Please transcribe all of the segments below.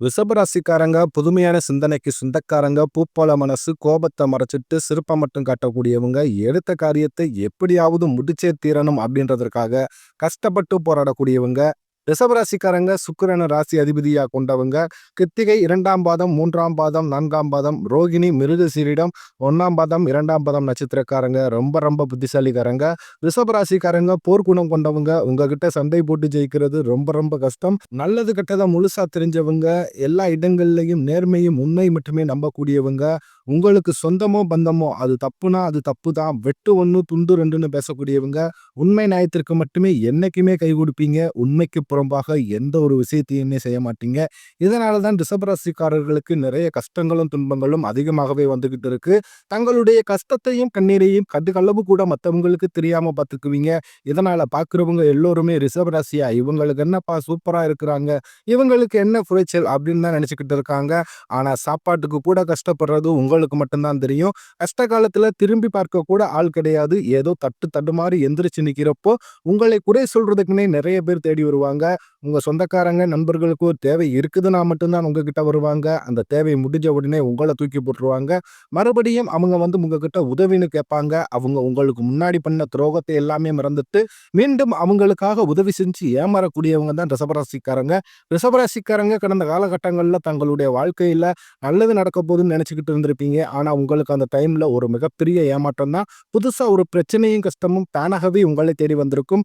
ரிஷபராசிக்காரங்க புதுமையான சிந்தனைக்கு சொந்தக்காரங்க பூப்போல மனசு கோபத்தை மறைச்சிட்டு சிறப்பை மட்டும் காட்டக்கூடியவங்க எடுத்த காரியத்தை எப்படியாவது முடிச்சே தீரணும் அப்படின்றதற்காக கஷ்டப்பட்டு போராடக்கூடியவங்க ரிசவராசிக்காரங்க சுக்கிரன ராசி அதிபதியாக கொண்டவங்க கித்திகை இரண்டாம் பாதம் மூன்றாம் பாதம் நான்காம் பாதம் ரோகிணி மிருகசீரிடம் ஒன்றாம் பாதம் இரண்டாம் பாதம் நட்சத்திரக்காரங்க ரொம்ப ரொம்ப புத்திசாலிக்காரங்க. ரிஷபராசிக்காரங்க போர்க்குணம் கொண்டவங்க உங்ககிட்ட சண்டை போட்டு ஜெயிக்கிறது ரொம்ப ரொம்ப கஷ்டம். நல்லது கெட்டதை முழுசா தெரிஞ்சவங்க எல்லா இடங்கள்லையும் நேர்மையும் உண்மை மட்டுமே நம்பக்கூடியவங்க. உங்களுக்கு சொந்தமோ பந்தமோ அது தப்புனா அது தப்பு தான் வெட்டு ஒன்று துண்டு ரெண்டுன்னு பேசக்கூடியவங்க உண்மை நியாயத்திற்கு மட்டுமே என்னைக்குமே கை கொடுப்பீங்க. உண்மைக்கு புறம்பாக எந்த ஒரு விஷயத்தையுமே செய்ய மாட்டீங்க. இதனால தான் ரிஷபராசிக்காரர்களுக்கு நிறைய கஷ்டங்களும் துன்பங்களும் அதிகமாகவே வந்துகிட்டு இருக்கு. தங்களுடைய கஷ்டத்தையும் கண்ணீரையும் கண்டுகளவு கூட மற்றவங்களுக்கு தெரியாம பார்த்துக்குவீங்க. இதனால பார்க்குறவங்க எல்லோருமே ரிஷபராசியா இவங்களுக்கு என்னப்பா சூப்பரா இருக்கிறாங்க. இவங்களுக்கு என்ன புரைச்சல் அப்படின்னு தான் நினைச்சுக்கிட்டு இருக்காங்க. ஆனா சாப்பாட்டுக்கு கூட கஷ்டப்படுறது உங்களுக்கு மட்டும்தான் தெரியும். கஷ்ட காலத்துல திரும்பி பார்க்க கூட ஆள் கிடையாது. ஏதோ தட்டு தட்டு மாதிரி எந்திரிச்சு நிக்கிறப்போ உங்களை குறை சொல்றதுக்குன்னே நிறைய பேர் தேடி வருவாங்க. உங்க சொந்தக்காரங்க நண்பர்களுக்கு ஒரு தேவை இருக்குதுன்னா மட்டும்தான் உங்ககிட்ட வருவாங்க. அந்த தேவை முடிஞ்ச உடனே உங்களை தூக்கி போட்டுருவாங்க. மறுபடியும் அவங்க வந்து உங்ககிட்ட உதவின்னு கேட்பாங்க. அவங்க உங்களுக்கு முன்னாடி பண்ண துரோகத்தை எல்லாமே மறந்துட்டு மீண்டும் அவங்களுக்காக உதவி செஞ்சு ஏமாறக்கூடியவங்க தான் ரிசபராசிக்காரங்க ரிசபராசிக்காரங்க கடந்த காலகட்டங்களில் தங்களுடைய வாழ்க்கையில் நல்லது நடக்க போகுதுன்னு நினச்சிக்கிட்டு இருந்திருப்பீங்க. ஆனா உங்களுக்கு அந்த டைம்ல ஒரு மிகப்பெரிய ஏமாற்றம் தான் புதுசா ஒரு பிரச்சனையும் கஷ்டமும் தானாகவே உங்களை தேடி வந்திருக்கும்.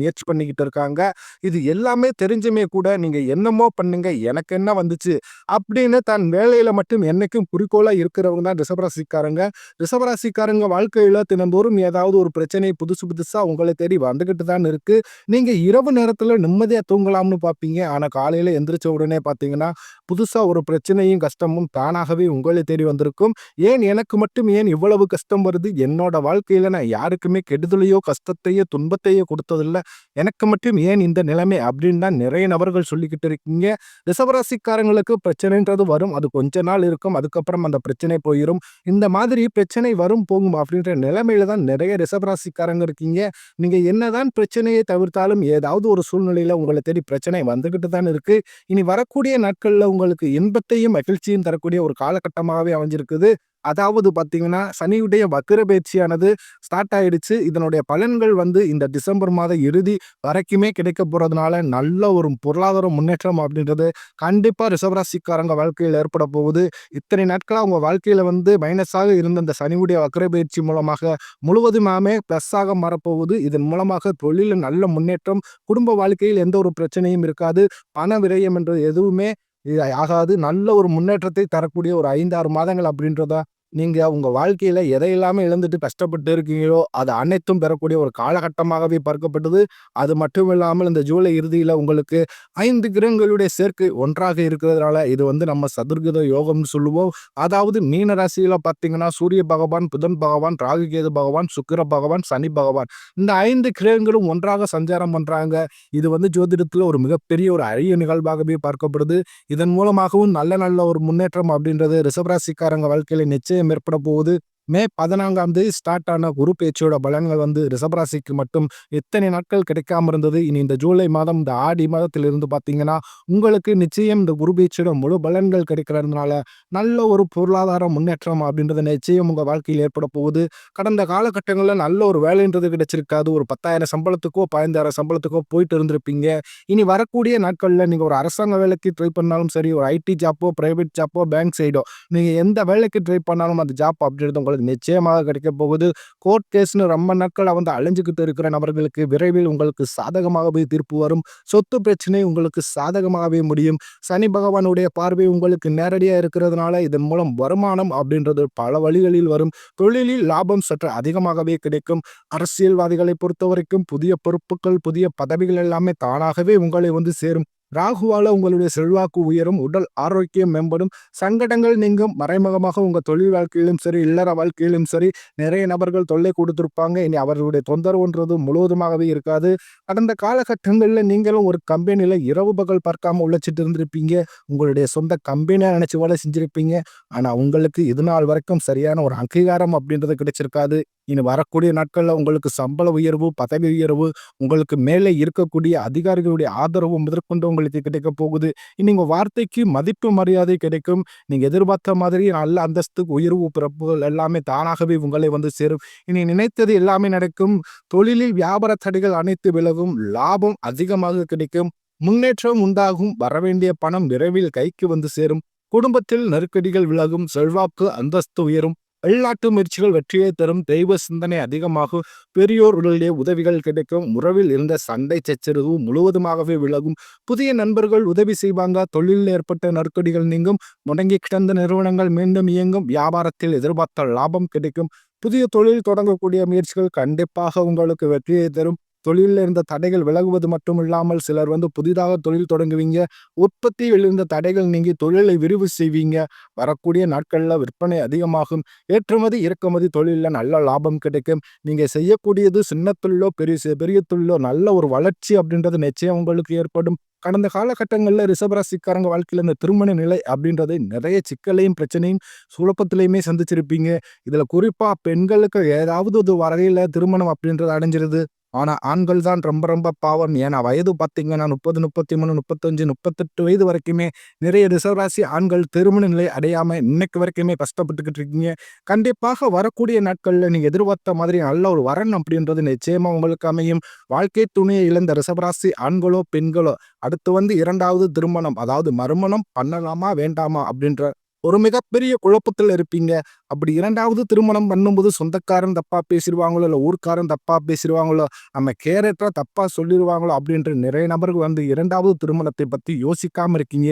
முயற்சி பண்ணிக்கிட்டு இருக்காங்க. இது எல்லாமே தெரிஞ்சுமே கூட நீங்க என்னமோ பண்ணுங்க எனக்கு என்ன வந்துச்சு அப்படின்னு தன் வேலையில மட்டும் என்னைக்கும் குறிக்கோளா இருக்கிறவங்க தான் ரிஷபராசிக்காரங்க. ரிஷபராசிக்காரங்க வாழ்க்கையில தினந்தோறும் ஏதாவது ஒரு பிரச்சனை புதுசு புதுசா உங்களை தேடி வந்துகிட்டு தான் இருக்கு. நீங்க இரவு நேரத்துல நிம்மதியா தூங்கலாம்னு பார்ப்பீங்க. ஆனா காலையில எந்திரிச்ச உடனே பாத்தீங்கன்னா புதுசா ஒரு பிரச்சனையும் கஷ்டமும் தானாகவே உங்களை தேடி வந்திருக்கும். ஏன் எனக்கு மட்டும் ஏன் இவ்வளவு கஷ்டம் வருது? என்னோட வாழ்க்கையில நான் யாருக்குமே கெடுதலையோ கஷ்டத்தையோ துன்பத்தையோ கொடுத்ததில்ல. எனக்கு மட்டும் ஏன் இந்த நிலைமை அப்படின்னு தான் நிறைய நபர்கள் சொல்லிக்கிட்டு இருக்கீங்க. ரிசவராசிக்காரங்களுக்கு பிரச்சனைன்றது வரும். அது கொஞ்ச நாள் இருக்கும். அதுக்கப்புறம் அந்த பிரச்சனை போயிடும் இந்த மாதிரி பிரச்சனை வரும் போகும் அப்படின்ற நிலைமையில தான் நிறைய ரிசவராசிக்காரங்க இருக்கீங்க. நீங்க என்னதான் பிரச்சனையை தவிர்த்தாலும் ஏதாவது ஒரு சூழ்நிலையில உங்களை தேடி பிரச்சனை வந்துகிட்டு தான் இருக்கு. இனி வரக்கூடிய நாட்கள்ல உங்களுக்கு இன்பத்தையும் மகிழ்ச்சியும் தரக்கூடிய ஒரு காலகட்டமாகவே அமைஞ்சிருக்குது. அதாவது பார்த்தீங்கன்னா சனியுடைய வக்கர பயிற்சியானது ஸ்டார்ட் ஆயிடுச்சு. இதனுடைய பலன்கள் வந்து இந்த டிசம்பர் மாத இறுதி வரைக்குமே கிடைக்க போகிறதுனால நல்ல ஒரு பொருளாதார முன்னேற்றம் அப்படின்றது கண்டிப்பாக ரிசவராசிக்காரங்க வாழ்க்கையில் ஏற்பட போகுது. இத்தனை நாட்களாக அவங்க வாழ்க்கையில் வந்து மைனஸாக இருந்த இந்த சனியுடைய வக்கர பயிற்சி மூலமாக முழுவதுமாமே ப்ளஸ்ஸாக மாறப்போகுது. இதன் மூலமாக தொழிலில் நல்ல முன்னேற்றம் குடும்ப வாழ்க்கையில் எந்த ஒரு பிரச்சனையும் இருக்காது. பண விரயம் என்று எதுவுமே இது ஆகாது நல்ல ஒரு முன்னேற்றத்தை தரக்கூடிய ஒரு ஐந்து ஆறு மாதங்கள் அப்படின்றத நீங்கள் உங்கள் வாழ்க்கையில் எதை இல்லாமல் இழந்துட்டு கஷ்டப்பட்டு இருக்கீங்களோ அது அனைத்தும் பெறக்கூடிய ஒரு காலகட்டமாகவே பார்க்கப்பட்டது. அது மட்டும் இல்லாமல் இந்த ஜூலை இறுதியில் உங்களுக்கு ஐந்து கிரகங்களுடைய சேர்க்கை ஒன்றாக இருக்கிறதுனால இது வந்து நம்ம சதுர்கித யோகம்னு சொல்லுவோம். அதாவது மீன ராசியில் பார்த்தீங்கன்னா சூரிய பகவான் புதன் பகவான் ராகுகேது பகவான் சுக்கிர பகவான் சனி பகவான். இந்த ஐந்து கிரகங்களும் ஒன்றாக சஞ்சாரம் பண்ணுறாங்க இது வந்து ஜோதிடத்தில் ஒரு மிகப்பெரிய ஒரு அரிய நிகழ்வாகவே பார்க்கப்படுது. இதன் மூலமாகவும் நல்ல நல்ல ஒரு முன்னேற்றம் அப்படின்றது ரிஷபராசிக்காரங்க வாழ்க்கையில் நிச்சயம் ஏற்பட போகுது. மே பதினான்காம் தேதி ஸ்டார்ட் ஆன குரு பேச்சோட பலன்கள் வந்து ரிசபராசிக்கு மட்டும் எத்தனை நாட்கள் கிடைக்காம இருந்தது? இனி இந்த ஜூலை மாதம் இந்த ஆடி மாதத்திலிருந்து பார்த்தீங்கன்னா உங்களுக்கு நிச்சயம் இந்த குரு பேச்சோட முழு பலன்கள் கிடைக்கிறதுனால நல்ல ஒரு பொருளாதார முன்னேற்றம் அப்படின்றது நிச்சயம் உங்கள் வாழ்க்கையில் ஏற்பட போகுது. கடந்த காலகட்டங்களில் நல்ல ஒரு வேலைன்றது கிடைச்சிருக்காது. ஒரு பத்தாயிரம் சம்பளத்துக்கோ பதினஞ்சாயிரம் சம்பளத்துக்கோ போயிட்டு இருந்திருப்பீங்க. இனி வரக்கூடிய நாட்களில் நீங்கள் ஒரு அரசாங்க வேலைக்கு ட்ரை பண்ணாலும் சரி ஒரு ஐடி ஜாப்போ ப்ரைவேட் ஜாப்போ பேங்க் சைடோ நீங்கள் எந்த வேலைக்கு ட்ரை பண்ணாலும் அந்த ஜாப் அப்படின்றது உங்களுக்கு நிச்சயமாக கிடைக்கப் போகுது. கோர்ட் கேஸ்னு ரொம்ப நாட்கள் வந்து அழிஞ்சுக்கிட்டு இருக்கிற நபர்களுக்கு விரைவில் உங்களுக்கு சாதகமாகவே தீர்ப்பு வரும். சொத்து பிரச்சனை உங்களுக்கு சாதகமாகவே முடியும். சனி பகவானுடைய பார்வை உங்களுக்கு நேரடியாக இருக்கிறதுனால இதன் மூலம் வருமானம் அப்படின்றது பல வழிகளில் வரும். தொழிலில் லாபம் சற்று அதிகமாகவே கிடைக்கும். அரசியல்வாதிகளை பொறுத்த வரைக்கும் புதிய பொறுப்புகள் புதிய பதவிகள் எல்லாமே தானாகவே உங்களை வந்து சேரும். ராகுவால உங்களுடைய செல்வாக்கு உயரும் உடல் ஆரோக்கியம் மேம்படும் சங்கடங்கள் நீங்கும். மறைமுகமாக உங்க தொழில் வாழ்க்கையிலும் சரி இல்லற வாழ்க்கையிலும் சரி நிறைய நபர்கள் தொல்லை கொடுத்துருப்பாங்க. இனி அவர்களுடைய தொந்தரவுன்றது முழுவதுமாகவே இருக்காது. கடந்த காலகட்டங்களில் நீங்களும் ஒரு கம்பெனியில் இரவு பகல் பார்க்காம உழைச்சிட்டு இருந்திருப்பீங்க. உங்களுடைய சொந்த கம்பெனியை நினைச்சு வேலை செஞ்சிருப்பீங்க. ஆனால் உங்களுக்கு இது நாள் வரைக்கும் சரியான ஒரு அங்கீகாரம் அப்படின்றது கிடைச்சிருக்காது. இனி வரக்கூடிய நாட்களில் உங்களுக்கு சம்பள உயர்வு பதவி உயர்வு உங்களுக்கு மேலே இருக்கக்கூடிய அதிகாரிகளுடைய ஆதரவு முதற்கொண்டு உங்களுக்கு கிடைக்க போகுது. இனி உங்கள் வார்த்தைக்கு மதிப்பு மரியாதை கிடைக்கும். நீங்கள் எதிர்பார்த்த மாதிரி நல்ல அந்தஸ்துக்கு உயர்வு பிறப்புகள் எல்லாமே தானாகவே உங்களை வந்து சேரும். இனி நினைத்தது எல்லாமே நடக்கும். தொழிலில் வியாபார தடைகள் அனைத்து விலகும். லாபம் அதிகமாக கிடைக்கும். முன்னேற்றம் உண்டாகும். வரவேண்டிய பணம் விரைவில் கைக்கு வந்து சேரும். குடும்பத்தில் நெருக்கடிகள் விலகும். செல்வாக்கு அந்தஸ்து உயரும். வெளிநாட்டு முயற்சிகள் வெற்றியை தரும் தெய்வ சிந்தனை அதிகமாகும். பெரியோர்களுடைய உதவிகள் கிடைக்கும். உறவில் இருந்த சண்டை சச்சரவு முழுவதுமாகவே விலகும். புதிய நண்பர்கள் உதவி செய்வாங்க. தொழிலில் ஏற்பட்ட நெருக்கடிகள் நீங்கும். முடங்கி கிடந்த நிறுவனங்கள் மீண்டும் இயங்கும். வியாபாரத்தில் எதிர்பார்த்த லாபம் கிடைக்கும். புதிய தொழில் தொடங்கக்கூடிய முயற்சிகள் கண்டிப்பாக உங்களுக்கு வெற்றியை தரும். தொழிலில் இருந்த தடைகள் விலகுவது மட்டும் இல்லாமல் சிலர் வந்து புதிதாக தொழில் தொடங்குவீங்க. உற்பத்தியில் இருந்த தடைகள் நீங்கி தொழிலை விரிவு செய்வீங்க. வரக்கூடிய நாட்களில் விற்பனை அதிகமாகும். ஏற்றுமதி இறக்குமதி தொழிலில் நல்ல லாபம் கிடைக்கும். நீங்கள் செய்யக்கூடியது சின்னத்துள்ளோ பெரிய பெரிய தொழிலோ நல்ல ஒரு வளர்ச்சி அப்படின்றது நிச்சயம் உங்களுக்கு ஏற்படும். கடந்த காலகட்டங்களில் ரிஷபராசிக்காரங்க வாழ்க்கையில் இந்த திருமண நிலை அப்படின்றது நிறைய சிக்கலையும் பிரச்சனையும் சுழப்பத்திலையுமே சந்திச்சிருப்பீங்க. இதில் குறிப்பாக பெண்களுக்கு ஏதாவது ஒரு வரையில் திருமணம் அப்படின்றது அடைஞ்சிருது. ஆனால் ஆண்கள் தான் ரொம்ப ரொம்ப பாவம். ஏன்னா வயது பார்த்தீங்கன்னா முப்பது முப்பத்தி மூணு முப்பத்தஞ்சு முப்பத்தெட்டு வயது வரைக்குமே நிறைய ரிசர்வராசி ஆண்கள் திருமண நிலை அடையாமல் இன்னைக்கு வரைக்குமே கஷ்டப்பட்டுக்கிட்டு இருக்கீங்க. கண்டிப்பாக வரக்கூடிய நாட்களில் நீங்கள் எதிர்பார்த்த மாதிரி நல்ல ஒரு வரன் அப்படின்றது நிச்சயமாக உங்களுக்கு அமையும். வாழ்க்கை துணையை இழந்த ரிசர்வராசி ஆண்களோ பெண்களோ அடுத்து வந்து இரண்டாவது திருமணம் அதாவது மறுமணம் பண்ணலாமா வேண்டாமா அப்படின்ற ஒரு மிகப்பெரிய குழப்பத்தில் இருப்பீங்க. அப்படி இரண்டாவது திருமணம் பண்ணும்போது சொந்தக்காரன் தப்பாக பேசிடுவாங்களோ இல்லை ஊர்க்காரன் தப்பாக பேசிடுவாங்களோ நம்ம கேரக்டராக தப்பாக சொல்லிடுவாங்களோ அப்படின்ற நிறைய நபர்கள் வந்து இரண்டாவது திருமணத்தை பற்றி யோசிக்காமல் இருக்கீங்க.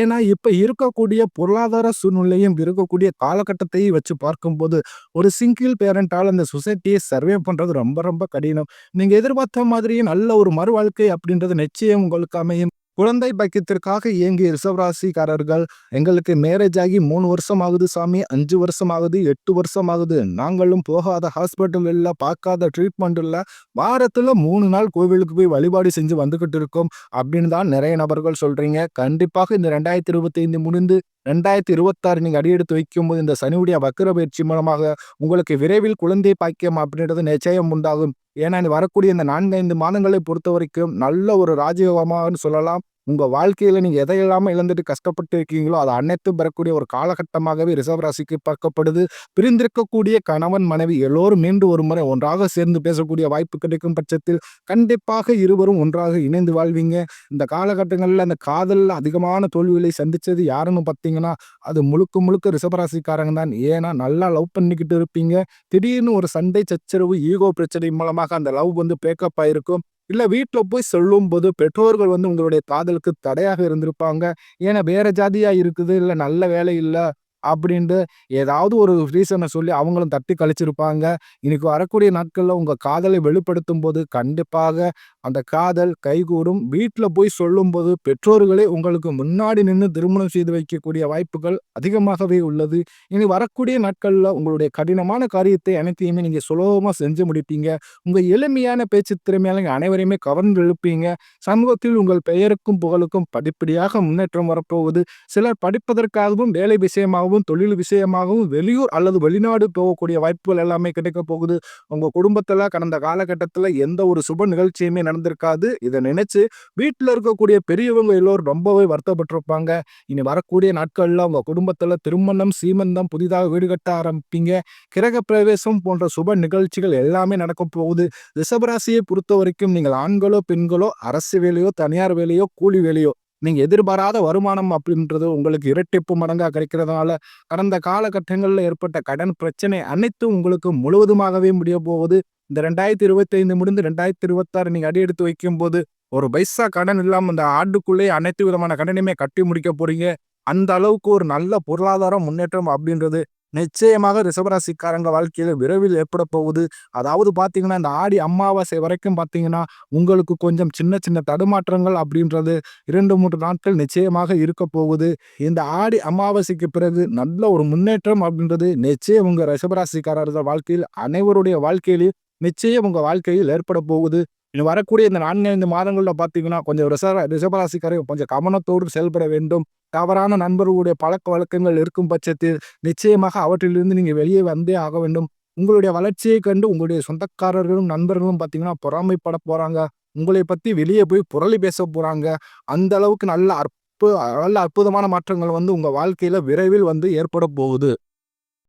ஏன்னா இப்போ இருக்கக்கூடிய பொருளாதார சூழ்நிலையும் இருக்கக்கூடிய காலகட்டத்தையும் வச்சு பார்க்கும்போது ஒரு சிங்கிள் பேரண்டால் அந்த சொசைட்டியை சர்வே பண்ணுறது ரொம்ப ரொம்ப கடினம். நீங்கள் எதிர்பார்த்த மாதிரியே நல்ல ஒரு மறு வாழ்க்கை அப்படின்றது நிச்சயம் உங்களுக்கு அமையும். குழந்தை பக்கியத்திற்காக இயங்கிய ரிசர்வராசிக்காரர்கள் எங்களுக்கு மேரேஜ் ஆகி மூணு வருஷம் ஆகுது சாமி அஞ்சு வருஷம் ஆகுது எட்டு வருஷம் ஆகுது நாங்களும் போகாத ஹாஸ்பிட்டல் இல்லை பார்க்காத ட்ரீட்மெண்ட் இல்லை வாரத்தில் மூணு நாள் கோவிலுக்கு போய் வழிபாடு செஞ்சு வந்துக்கிட்டு இருக்கோம் அப்படின்னு தான் நிறைய நபர்கள் சொல்கிறீங்க கண்டிப்பாக இந்த ரெண்டாயிரத்தி இருபத்தி ஐந்து முடிந்து ரெண்டாயிரத்தி இருபத்தாறு நீங்கள் அடியெடுத்து வைக்கும்போது இந்த சனியுடைய வக்கர பயிற்சி மூலமாக உங்களுக்கு விரைவில் குழந்தை பாக்கியம் அப்படின்றது நிச்சயம் உண்டாகும். ஏன்னா வரக்கூடிய இந்த நான்கு ஐந்து மாதங்களை பொறுத்த வரைக்கும் நல்ல ஒரு ராஜயோகமாகனு சொல்லலாம். உங்கள் வாழ்க்கையில் நீங்கள் எதை இல்லாமல் இழந்துட்டு கஷ்டப்பட்டு இருக்கீங்களோ அது அனைத்தும் பெறக்கூடிய ஒரு காலகட்டமாகவே ரிசர்வ் ராசிக்கு பார்க்கப்படுது. பிரிந்திருக்கக்கூடிய கணவன் மனைவி எல்லோரும் மீண்டும் ஒரு முறை ஒன்றாக சேர்ந்து பேசக்கூடிய வாய்ப்பு கிடைக்கும் பட்சத்தில் கண்டிப்பாக இருவரும் ஒன்றாக இணைந்து வாழ்வீங்க. இந்த காலகட்டங்களில் அந்த காதலில் அதிகமான தோல்விகளை சந்தித்தது யாருன்னு பார்த்தீங்கன்னா அது முழுக்க முழுக்க ரிசபராசிக்காரங்க தான். ஏன்னா நல்லா லவ் பண்ணிக்கிட்டு இருப்பீங்க. திடீர்னு ஒரு சண்டை சச்சரவு ஈகோ பிரச்சனை மூலமாக அந்த லவ் வந்து பேக்கப் ஆயிருக்கும். இல்லை வீட்டில் போய் சொல்லும்போது பெற்றோர்கள் வந்து உங்களுடைய காதலுக்கு தடையாக இருந்திருப்பாங்க. ஏன்னா வேற ஜாதியாக இருக்குது இல்லை நல்ல வேலை இல்லை அப்படின்ட்டு ஏதாவது ஒரு ரீசனை சொல்லி அவங்களும் தட்டி கழிச்சிருப்பாங்க. இன்னைக்கு வரக்கூடிய நாட்களில் உங்கள் காதலை வெளிப்படுத்தும் போது கண்டிப்பாக அந்த காதல் கைகூடும். வீட்டில் போய் சொல்லும்போது பெற்றோர்களே உங்களுக்கு முன்னாடி நின்று திருமணம் செய்து வைக்கக்கூடிய வாய்ப்புகள் அதிகமாகவே உள்ளது. இனி வரக்கூடிய நாட்களில் உங்களுடைய கடினமான காரியத்தை அனைத்தையுமே நீங்கள் சுலபமாக செஞ்சு முடிப்பீங்க. உங்கள் எளிமையான பேச்சு திறமையால அனைவரையுமே கவர்ந்து எழுப்பீங்க. சமூகத்தில் உங்கள் பெயருக்கும் புகழுக்கும் படிப்படியாக முன்னேற்றம் வரப்போகுது. சிலர் படிப்பதற்காகவும் வேலை விஷயமாகவும் தொழில் விஷயமாகவும் வெளியூர் அல்லது வெளிநாடு போகக்கூடிய வாய்ப்புகள் எல்லாமே கிடைக்க போகுது. உங்கள் குடும்பத்தில் கடந்த காலகட்டத்தில் எந்த ஒரு சுப நிகழ்ச்சியுமே நடந்திருக்காது இதை நினைச்சு வீட்டில் இருக்கக்கூடிய பெரியவங்க எல்லோரும் ரொம்பவே வருத்தப்பட்டிருப்பாங்க. இனி வரக்கூடிய நாட்களில் உங்கள் குடும்பத்தில் திருமணம் சீமந்தம் புதிதாக வீடு கட்ட ஆரம்பிப்பீங்க. கிரக பிரவேசம் போன்ற சுப நிகழ்ச்சிகள் எல்லாமே நடக்க போகுது. ரிஷபராசியை பொறுத்த வரைக்கும் நீங்கள் ஆண்களோ பெண்களோ அரசு வேலையோ தனியார் வேலையோ கூலி வேலையோ நீங்கள் எதிர்பாராத வருமானம் அப்படின்றது உங்களுக்கு இரட்டிப்பு மடங்காக கிடைக்கிறதுனால கடந்த காலகட்டங்களில் ஏற்பட்ட கடன் பிரச்சனை அனைத்தும் உங்களுக்கு முழுவதுமாகவே முடிய போகுது. இந்த ரெண்டாயிரத்தி இருபத்தைந்து முடிந்து ரெண்டாயிரத்தி இருபத்தாறு நீங்கள் அடி எடுத்து வைக்கும்போது ஒரு பைசா கடன் இல்லாமல் இந்த ஆண்டுக்குள்ளேயே அனைத்து விதமான கடனையுமே கட்டி முடிக்க போகிறீங்க அந்த அளவுக்கு ஒரு நல்ல பொருளாதார முன்னேற்றம் அப்படின்றது நிச்சயமாக ரிசவராசிக்காரங்க வாழ்க்கையில் விரைவில் ஏற்பட போகுது. அதாவது பார்த்தீங்கன்னா, இந்த ஆடி அமாவாசை வரைக்கும் பார்த்தீங்கன்னா, உங்களுக்கு கொஞ்சம் சின்ன சின்ன தடுமாற்றங்கள் அப்படின்றது 2, 3 நாட்கள் நிச்சயமாக இருக்க போகுது. இந்த ஆடி அமாவாசைக்கு பிறகு நல்ல ஒரு முன்னேற்றம் அப்படின்றது நிச்சயம் உங்கள் ரிசவராசிக்காரர்கள் வாழ்க்கையில் அனைவருடைய வாழ்க்கையிலும் நிச்சயம் உங்கள் வாழ்க்கையில் ஏற்பட போகுது. இனி வரக்கூடிய இந்த நான்கு ஐந்து மாதங்களில் பார்த்தீங்கன்னா, கொஞ்சம் ரிசர்வ ரிஷபராசிக்காரர்கள் கொஞ்சம் கவனத்தோடு செயல்பட வேண்டும். தவறான நண்பர்களுடைய பழக்க வழக்கங்கள் இருக்கும் பட்சத்தில் நிச்சயமாக அவற்றிலிருந்து நீங்கள் வெளியே வந்தே ஆக வேண்டும். உங்களுடைய வளர்ச்சியைக் கண்டு உங்களுடைய சொந்தக்காரர்களும், நண்பர்களும் பார்த்தீங்கன்னா பொறாமைப்பட போகிறாங்க உங்களை பற்றி வெளியே போய் புரளி பேசப் போகிறாங்க அந்த அளவுக்கு நல்ல அற்பு நல்ல அற்புதமான மாற்றங்கள் வந்து உங்கள் வாழ்க்கையில் விரைவில் வந்து ஏற்பட போகுது.